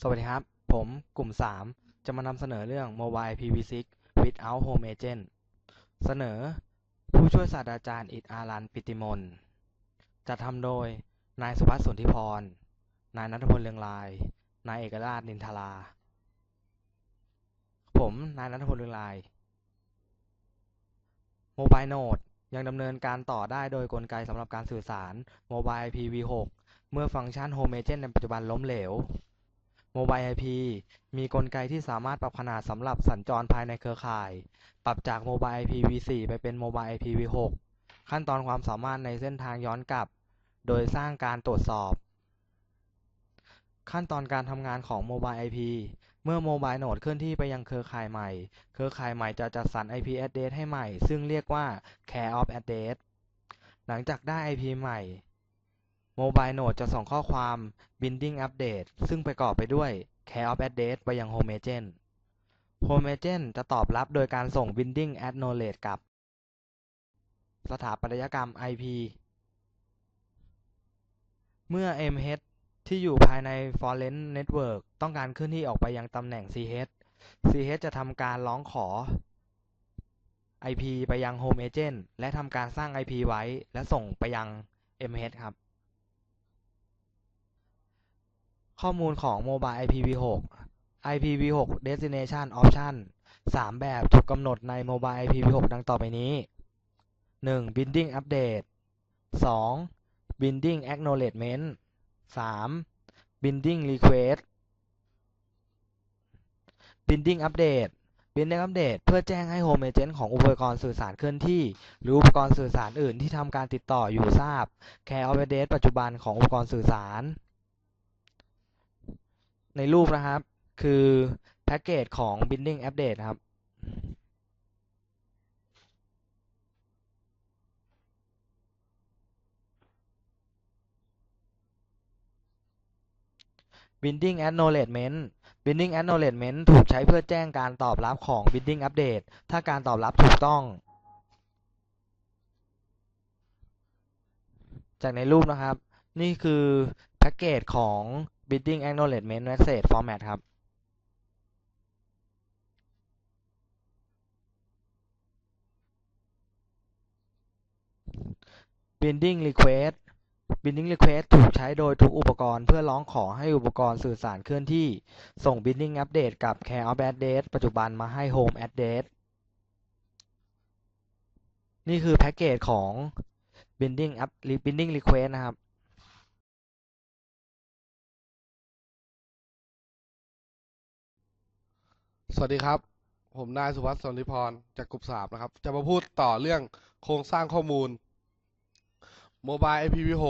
สวัสดีครับ ผมกลุ่ม 3 จะมานำเสนอเรื่อง Mobile IPv6 without Home Agent เสนอผู้ช่วยศาสตราจารย์อิดอารันปิติมลจัดทำโดย นายสุภัสสุนทิพร นายนัทพลเลืองลาย นายเอกราชนินทรา ผมนายนัทพลเลืองลาย Mobile Node ยังดำเนินการต่อได้โดยกลไกสำหรับการสื่อสาร Mobile IPv6 เมื่อฟังก์ชัน Home Agent ในปัจจุบันล้มเหลว Mobile IP มีกลไกที่สามารถปรับขนาดสำหรับสัญจรภายในเครือข่าย ปรับจาก Mobile IPv4 ไปเป็น Mobile IPv6 ขั้นตอนความสามารถในเส้นทางย้อนกลับ โดยสร้างการตรวจสอบ ขั้นตอนการทำงานของ Mobile IP เมื่อ Mobile Node เคลื่อนที่ไปยังเครือข่ายใหม่ เครือข่ายใหม่จะจัดสรร IP address ให้ใหม่ ซึ่งเรียกว่า Care of Address หลังจากได้ IP ใหม่ Mobile Node จะส่งข้อความ Binding Update ซึ่งประกอบไปด้วย Care of Address ไปยัง Home Agent Home Agent จะตอบรับโดยการส่ง Binding Acknowledge กับ สถาปัตยกรรม IP เมื่อ MH ที่อยู่ภายใน Foreign Network ต้องการเคลื่อนที่ออกไปยังตำแหน่ง CH CH จะทำการร้องขอ IP ไปยัง Home Agent และทำการสร้าง IP ไว้ และส่งไปยัง MH ครับ ข้อมูลของ Mobile IPv6 IPv6 Destination Option 3 แบบถูกกำหนดใน Mobile IPv6 ดังต่อไปนี้ 1. Binding Update 2. Binding Acknowledgement 3. Binding Request Binding Update บินได้อัปเดตเพื่อแจ้งให้โฮมเอเจนต์ของอุปกรณ์สื่อสารเคลื่อนที่ หรืออุปกรณ์สื่อสารอื่นที่ทำการติดต่ออยู่ทราบแคร์ออฟเดตปัจจุบันของอุปกรณ์สื่อสาร ในรูปนะครับ คือแพ็กเกจของ Binding Update ครับ Binding Acknowledgement Binding Acknowledgement ถูกใช้เพื่อแจ้งการตอบรับของ Binding Update ถ้าการตอบรับถูกต้อง จากในรูปนะครับ นี่คือแพ็กเกจของ Binding Acknowledgement Message Format ครับ Binding Request Binding Request ถูกใช้โดยทุกอุปกรณ์เพื่อร้องขอให้อุปกรณ์สื่อสารเคลื่อนที่ ส่ง Binding Update กับ Care of Address ปัจจุบันมาให้ Home Address นี่คือแพ็กเกจของ Binding Up Binding Request นะครับ สวัสดีครับ ผมนายสุวัสดิ์สนิพรจากกลุ่มสามนะครับ จะมาพูดต่อเรื่องโครงสร้างข้อมูล Mobile IPv6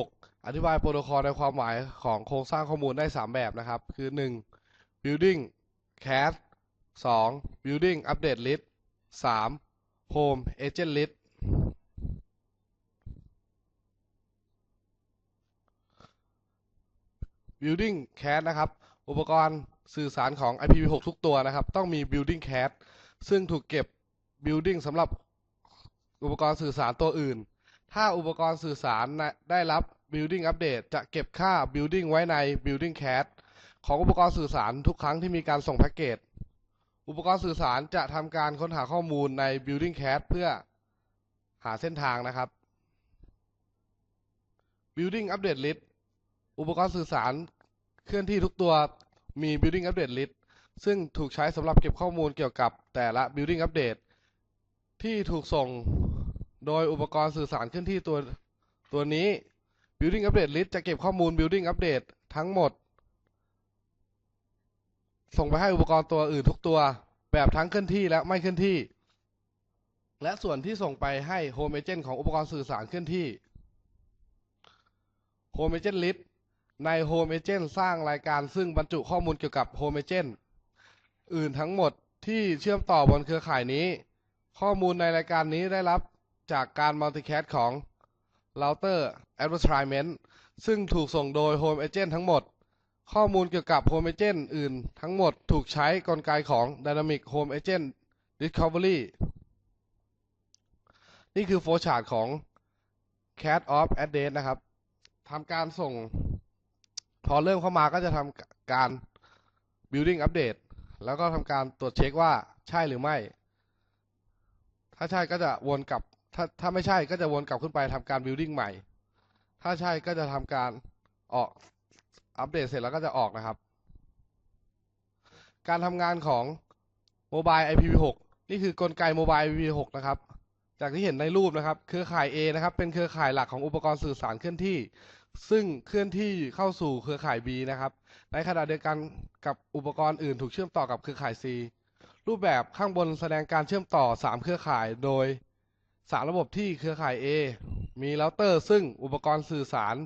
อธิบายโปรโตคอลในความหมายของโครงสร้างข้อมูลได้ 3 แบบนะครับ คือ 1. Building Cache 2. Building Update List 3. Home Agent List Building Cache นะครับ อุปกรณ์ สื่อสารของ IPv6 ทุกตัวนะครับ ต้องมี Building Cache ซึ่งถูกเก็บ Building สำหรับอุปกรณ์สื่อสารตัวอื่น ถ้าอุปกรณ์สื่อสารได้รับ Building Update จะเก็บค่า Building ไว้ใน Building Cache ของอุปกรณ์สื่อสารทุกครั้งที่มีการส่งแพ็กเกจ อุปกรณ์สื่อสารจะทำการค้นหาข้อมูลใน Building Cache เพื่อหาเส้นทางนะครับ Building Update List อุปกรณ์สื่อสารเคลื่อนที่ทุกตัว มี Building Update List ซึ่งถูกใช้สำหรับเก็บข้อมูลเกี่ยวกับแต่ละ Building Update ที่ถูกส่งโดยอุปกรณ์สื่อสารเคลื่อนที่ตัวตัวนี้ Building Update List จะเก็บข้อมูล Building Update ทั้งหมด ส่งไปให้อุปกรณ์ตัวอื่นทุกตัว แบบทั้งเคลื่อนที่และไม่เคลื่อนที่ และส่วนที่ส่งไปให้ Home Agent ของอุปกรณ์สื่อสารเคลื่อนที่ Home Agent List ใน Home Agent สร้างรายการซึ่งบรรจุข้อมูลเกี่ยวกับ Home Agent อื่นทั้งหมดที่เชื่อมต่อบนเครือข่ายนี้ ข้อมูลในรายการนี้ได้รับจากการ Multicast ของ Router Advertisement ซึ่งถูกส่งโดย Home Agent ทั้งหมด ข้อมูลเกี่ยวกับ Home Agent อื่นทั้งหมดถูกใช้กลไกของ Dynamic Home Agent Discovery นี่คือโฟลชาร์ตของ Cat of Address นะครับทำการส่ง พอเริ่มเข้ามาก็จะทำการ building update แล้วก็ทำการตรวจเช็คว่าใช่หรือไม่ ถ้าใช่ก็จะวนกลับ ถ้าถ้าไม่ใช่ก็จะวนกลับขึ้นไปทำการ building ใหม่ ถ้าใช่ก็จะทำการออกอัปเดตเสร็จแล้วก็จะออกนะครับ การทำงานของ Mobile IPv6 นี่คือกลไก Mobile IPv6 นะครับ จากที่เห็นในรูปนะครับ เครือข่าย A นะครับ เป็นเครือข่ายหลักของอุปกรณ์สื่อสารเคลื่อนที่ ซึ่งเคลื่อนที่เข้าสู่เครือข่าย B นะครับ ในขณะเดียวกันกับอุปกรณ์อื่นถูกเชื่อมต่อกับเครือข่าย C รูปแบบข้างบนแสดงการเชื่อมต่อ 3 เครือข่ายโดย 3 ระบบที่เครือข่าย A มีเราเตอร์ซึ่งอุปกรณ์สื่อสาร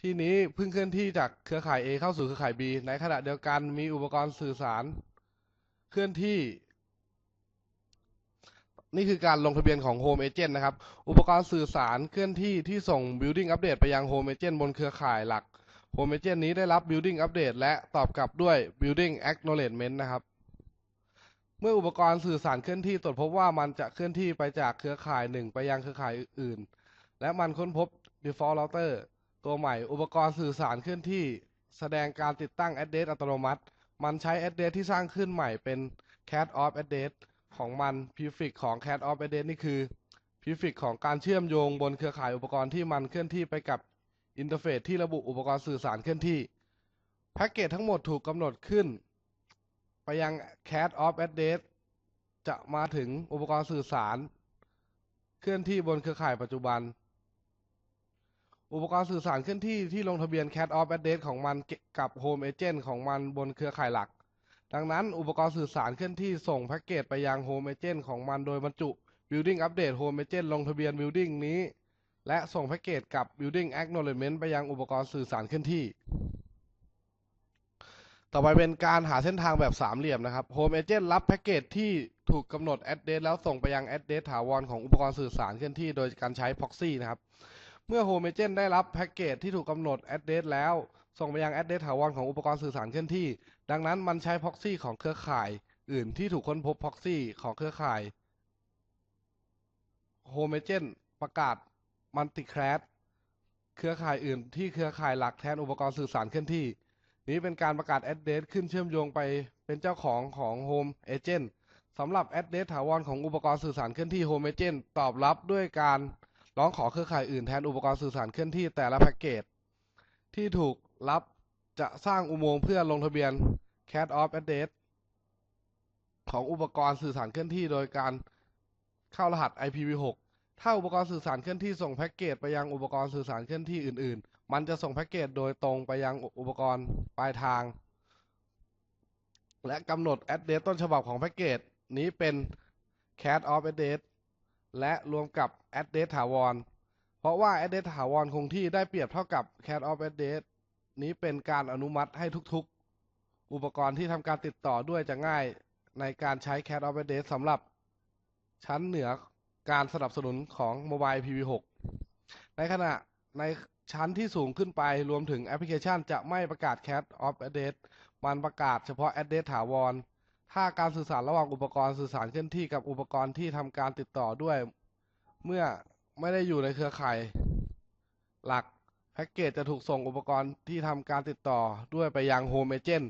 ที่นี้เพิ่งเคลื่อนที่จากเครือข่าย A เข้าสู่เครือข่าย B ในขณะเดียวกันมีอุปกรณ์สื่อสาร เคลื่อนที่ นี่คือการลงทะเบียนของ Home Agent นะครับ อุปกรณ์สื่อสารเคลื่อนที่ที่ส่ง Building Update ไปยัง Home Agent บนเครือข่ายหลัก Home Agent นี้ได้รับ Building Update และตอบกลับด้วย Building Acknowledgement นะครับ เมื่ออุปกรณ์สื่อสารเคลื่อนที่ตรวจพบว่ามันจะเคลื่อนที่ไปจากเครือข่ายหนึ่งไปยังเครือข่ายอื่น และมันค้นพบ Default Router ตัวใหม่ อุปกรณ์สื่อสารเคลื่อนที่แสดงการติดตั้ง address อัตโนมัติ มันใช้ address ที่สร้างขึ้นใหม่เป็น cat of address ของมัน prefix ของ cat of address นี่คือ prefix ของการเชื่อมโยงบนเครือข่ายอุปกรณ์ที่มันเคลื่อนที่ไปกับอินเทอร์เฟซที่ระบุอุปกรณ์สื่อสารเคลื่อนที่ แพ็กเกจทั้งหมดถูกกำหนดขึ้น ไปยัง cat of address จะมาถึงอุปกรณ์สื่อสาร เคลื่อนที่บนเครือข่ายปัจจุบัน อุปกรณ์สื่อสารเคลื่อนที่ที่ลงทะเบียน cat of address ของมันกับ home agent ของมันบนเครือข่ายหลัก ดังนั้นอุปกรณ์สื่อสารเคลื่อนที่ส่งแพ็กเกจไปยัง home agent ของมันโดยบรรจุ building update home agent ลงทะเบียน building นี้ และส่งแพ็กเกจกับ building acknowledgement ไปยังอุปกรณ์สื่อสารเคลื่อนที่ ต่อไปเป็นการหาเส้นทางแบบสามเหลี่ยมนะครับ Home Agent รับแพ็กเกจที่ถูกกำหนด address แล้วส่งไปยัง address ถาวรของอุปกรณ์สื่อสารเคลื่อนที่ โดยการใช้ proxy นะครับ เมื่อ Home Agent ได้รับแพ็กเกจที่ถูกกำหนด address แล้ว ส่งไปยัง address ถาวรของอุปกรณ์สื่อสารเคลื่อนที่ ดังนั้นมันใช้ proxy ของเครือข่ายอื่นที่ถูกค้นพบ proxy ของเครือข่าย Home Agent ประกาศ Multicast เครือข่ายอื่นที่เครือข่ายหลักแทนอุปกรณ์สื่อสารเคลื่อนที่ นี้เป็นการประกาศ address ขึ้นเชื่อมโยงไปเป็นเจ้าของของ Home Agent สำหรับ address ถาวรของอุปกรณ์สื่อสารเคลื่อนที่ Home Agent ตอบรับด้วยการร้องขอเครือข่ายอื่นแทนอุปกรณ์สื่อสารเคลื่อนที่แต่ละแพ็กเกจที่ถูก รับจะสร้างอุโมงค์เพื่อลงทะเบียน cat of address ของอุปกรณ์สื่อสารเคลื่อนที่โดยการเข้ารหัส IPv6 ถ้าอุปกรณ์สื่อสารเคลื่อนที่ส่งแพ็กเกจไปยังอุปกรณ์สื่อสารเคลื่อนที่อื่น ๆ มันจะส่งแพ็กเกจโดยตรงไปยังอุปกรณ์ปลายทาง และกำหนด address ต้นฉบับของแพ็กเกจนี้เป็น cat of address และรวมกับ address ถาวร เพราะว่า address ถาวรคงที่ได้เปรียบเท่ากับ cat of address นี้เป็นการอนุมัติให้ทุกๆ อุปกรณ์ที่ทำการติดต่อด้วยจะง่ายในการใช้ cat of address สำหรับชั้นเหนือการสนับสนุนของ Mobile PV6 ในขณะในชั้นที่สูงขึ้นไปรวมถึงแอปพลิเคชันจะไม่ประกาศ cat of address มันประกาศเฉพาะ address ถาวร ถ้าการสื่อสารระหว่างอุปกรณ์สื่อสารเคลื่อนที่กับอุปกรณ์ที่ทำการติดต่อด้วย เมื่อไม่ได้อยู่ในเครือข่ายหลัก แพ็กเกจจะถูกส่งอุปกรณ์ที่ทำการติดต่อด้วยไปยัง Home Agent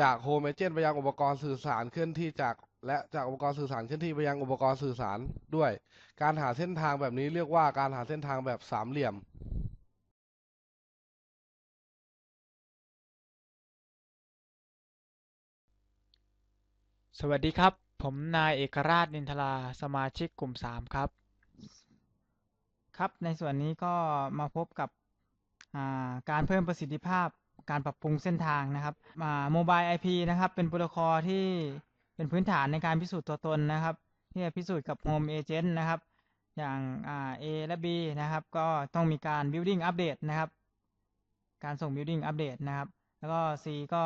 จาก Home Agent ไปยังอุปกรณ์สื่อสารเคลื่อนที่จากและจากอุปกรณ์สื่อสารเคลื่อนที่ไปยังอุปกรณ์สื่อสารด้วย การหาเส้นทางแบบนี้เรียกว่าการหาเส้นทางแบบสามเหลี่ยมสวัสดีครับ ผมนายเอกราชนินทราสมาชิกกลุ่มสามครับ ครับ ในส่วนนี้ก็มาพบกับ การเพิ่มประสิทธิภาพการปรับปรุงเส้นทางนะครับโมบาย IP นะครับเป็นโปรโตคอลที่เป็นพื้นฐานในการพิสูจน์ตัวตนนะครับ ที่จะพิสูจน์กับ Home Agent นะครับ อย่างอ่า A และ B นะครับ ก็ต้องมีการ Building Update นะครับ การส่ง Building Update นะครับ แล้วก็ C ก็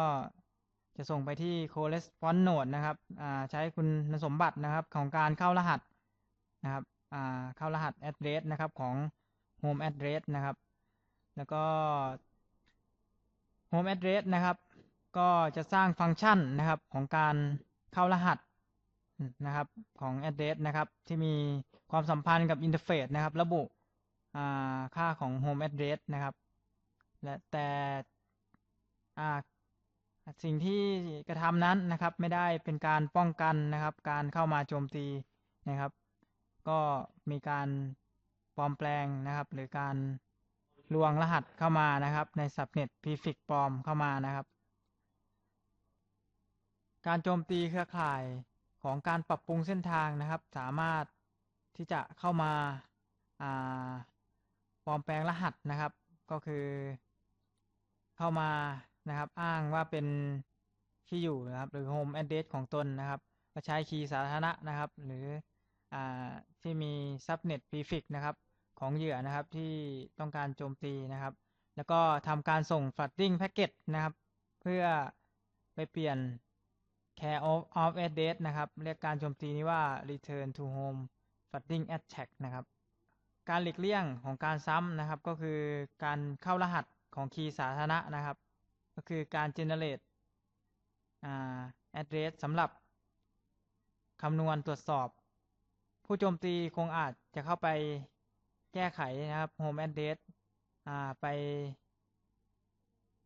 จะส่งไปที่ correspond node นะครับใช้คุณสมบัตินะครับของการเข้ารหัสนะครับเข้ารหัส address นะครับของ home address นะครับ แล้วก็ home address นะครับ ก็จะสร้างฟังก์ชันนะครับของการเข้ารหัสนะครับของ address นะครับ ที่มีความสัมพันธ์กับ interface นะครับ ระบุค่าของ home address นะครับ และแต่สิ่งที่กระทำนั้นนะครับ ไม่ได้เป็นการป้องกันนะครับ การเข้ามาโจมตีนะครับ ก็มีการปลอมแปลงนะครับ หรือการ ลวงรหัสเข้ามานะครับ ใน subnet prefix ปลอมเข้ามานะครับ การโจมตีเครือข่ายของการปรับปรุงเส้นทางนะครับ สามารถที่จะเข้ามาาปลอมแปลงรหัสนะครับ ก็คือเข้ามานะครับ อ้างว่าเป็นที่อยู่นะครับ หรือ home address ของตนนะครับก็ใช้คีย์สาธารณะนะครับ หรืออที่มี subnet prefix นะครับ ของเหยื่อนะครับที่ต้องการโจมตีนะครับ แล้วก็ทำการส่ง flooding packet นะครับ เพื่อไปเปลี่ยน care of of address นะครับ เรียกการโจมตีนี้ว่า return to home flooding attack นะครับ การหลีกเลี่ยงของการซ้ำนะครับ ก็คือการเข้ารหัสของคีย์สาธารณะนะครับ ก็คือการ generate อ่า address สำหรับคำนวณตรวจสอบ ผู้โจมตีคงอาจจะเข้าไป แก้ไขนะครับ home address อ่าไป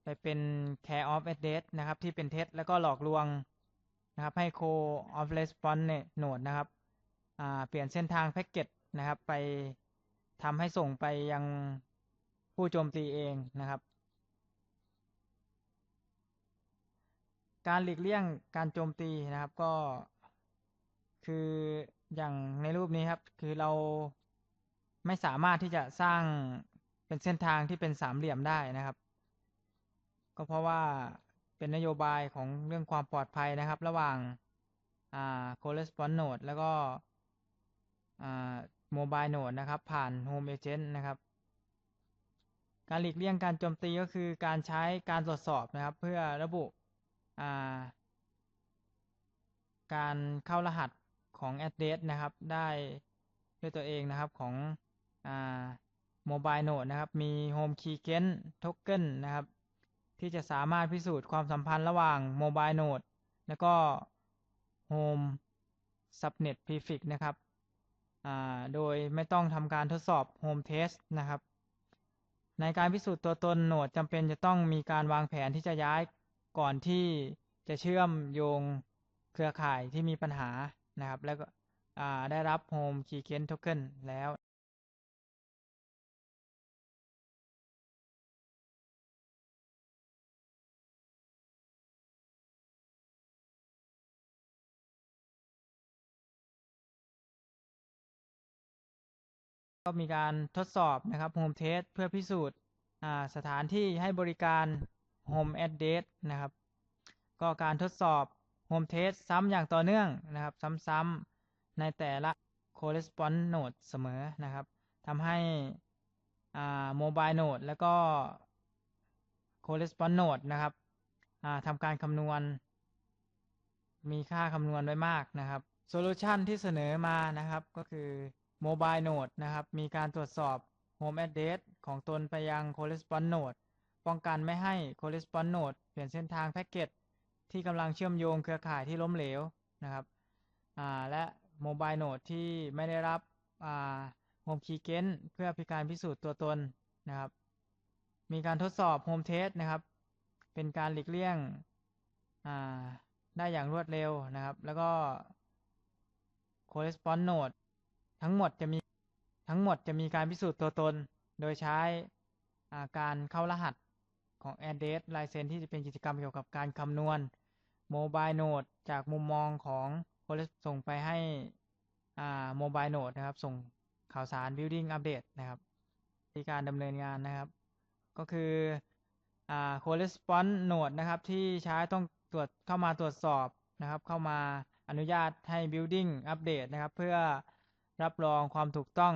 ไปเป็น care of address นะครับ ที่เป็นเท็จแล้วก็หลอกลวงนะครับ ให้ co of response node นะครับอ่าเปลี่ยนเส้นทางแพ็กเกจนะครับ ไปทำให้ส่งไปยังผู้โจมตีเองนะครับ การหลีกเลี่ยงการโจมตีนะครับก็คืออย่างในรูปนี้ครับ คือเรา ไม่สามารถที่จะสร้างเป็นเส้นทางที่เป็นสามเหลี่ยมได้นะครับ ก็เพราะว่าเป็นนโยบายของเรื่องความปลอดภัยนะครับ ระหว่างอ่า correspond node แล้วก็อ่า mobile node นะครับ ผ่าน home agent นะครับ การหลีกเลี่ยงการโจมตีก็คือการใช้การตรวจสอบนะครับ เพื่อระบุอ่าการเข้ารหัสของ address นะครับ ได้ด้วยตัวเองนะครับของ อ่า mobile node นะครับ มี home keygen token นะครับ ที่จะสามารถพิสูจน์ความสัมพันธ์ระหว่าง mobile node แล้วก็ home subnet prefix นะครับ โดยไม่ต้องทำการทดสอบ home test นะครับ ในการพิสูจน์ตัวตนโนดจำเป็นจะต้องมีการวางแผนที่จะย้ายก่อนที่จะเชื่อมโยงเครือข่ายที่มีปัญหานะครับ แล้วก็ได้รับ home keygen token แล้ว ก็มีการทดสอบนะครับ Home Test เพื่อพิสูจน์สถานที่ให้บริการ Home Address นะครับ ก็การทดสอบ Home Test ซ้ำอย่างต่อเนื่องนะครับ ซ้ำๆในแต่ละ Correspond Node เสมอนะครับทำให้อ่า Mobile Node แล้วก็ Correspond Node นะครับทำการคำนวณ มีค่าคำนวณไว้มากนะครับ โซลูชันที่เสนอมานะครับก็คือ Mobile Node นะครับ มีการตรวจสอบ Home Address ของตนไปยัง Correspond Node ป้องกันไม่ให้ Correspond Node เปลี่ยนเส้นทางแพ็กเกจที่กำลังเชื่อมโยงเครือข่ายที่ล้มเหลวนะครับและ Mobile Node ที่ไม่ได้รับอ่า Home Keygen เพื่อพิการพิสูจน์ตัวตนนะครับ มีการทดสอบ Home Test นะครับ เป็นการหลีกเลี่ยงได้อย่างรวดเร็วนะครับ แล้วก็ correspond node ทั้งหมดจะมีทั้งหมดจะมีการพิสูจน์ตัวตน โดยใช้าการเข้ารหัสของ address ลายเซ็นที่จะเป็นกิจกรรมเกี่ยวกับการคำนวณ mobile node จากมุมมองของ corres- ส่งไปให้อ่า mobile node นะครับ ส่งข่าวสาร building update นะครับที่การดำเนินงานนะครับ ก็คืออ่า correspond node นะครับที่ใช้ต้องตรวจเข้ามาตรวจสอบนะครับ เข้ามาอนุญาตให้ building update นะครับ เพื่อ รับรองความถูกต้อง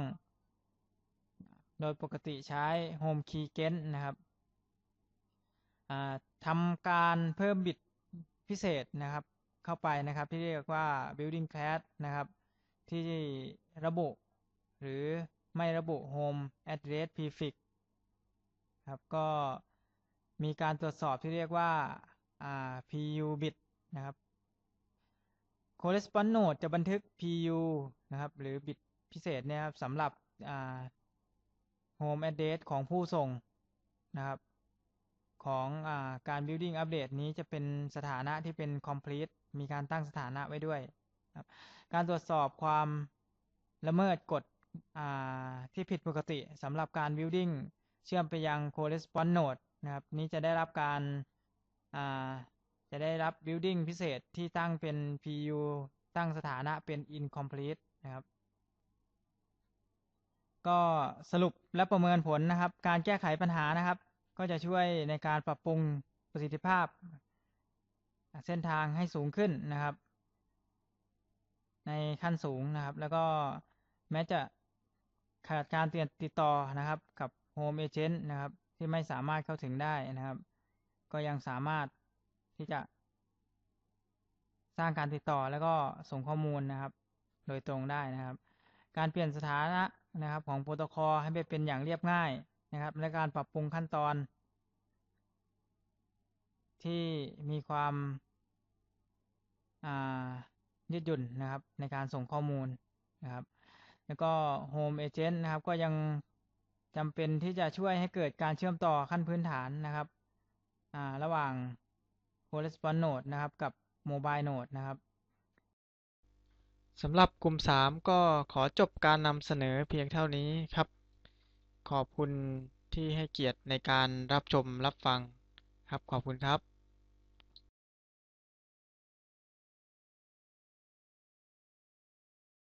โดยปกติใช้ home keygen นะครับทำการเพิ่มบิตพิเศษนะครับเข้าไปนะครับที่เรียกว่า building class นะครับ ที่ระบุหรือไม่ระบุ home address prefix ครับก็มีการตรวจสอบที่เรียกว่า PU bit นะครับ correspond node จะบันทึก PU นะครับ หรือบิตพิเศษนี่ยครับสำหรับ home address ของผู้ส่งนะครับ ของอาการ building update นี้จะเป็นสถานะที่เป็น complete มีการตั้งสถานะไว้ด้วยครับการตรวจสอบความละเมิดกฎที่ผิดปกติสำหรับการ building เชื่อมไปยัง correspond node นะครับ นี้จะได้รับการ จะได้รับ building พิเศษที่ตั้งเป็น PU ตั้งสถานะเป็น incomplete นะครับ ก็สรุปและประเมินผลนะครับ การแก้ไขปัญหานะครับ ก็จะช่วยในการปรับปรุงประสิทธิภาพ เส้นทางให้สูงขึ้นนะครับ ในขั้นสูงนะครับ แล้วก็แม้จะขาดการเตือนติดต่อนะครับกับ Home Agent นะครับ ที่ไม่สามารถเข้าถึงได้นะครับ ก็ยังสามารถ ที่จะ สร้างการติดต่อแล้วก็ส่งข้อมูลนะครับ โดยตรงได้นะครับ การเปลี่ยนสถานะนะครับ ของโปรโตคอลให้ไปเป็นอย่างเรียบง่ายนะครับ และการปรับปรุงขั้นตอน ที่มีความายืดหยุ่นนะครับ ในการส่งข้อมูลนะครับ แล้วก็ Home Agent นะครับ ก็ยังจำเป็นที่จะช่วยให้เกิดการเชื่อมต่อขั้นพื้นฐานนะครับ ระหว่าง Correspond Node นะครับ กับ Mobile Node นะครับสำหรับกลุ่ม 3 ก็ขอจบการนำเสนอเพียงเท่านี้ครับ ขอบคุณที่ให้เกียรติในการรับชมรับฟังครับขอบคุณครับ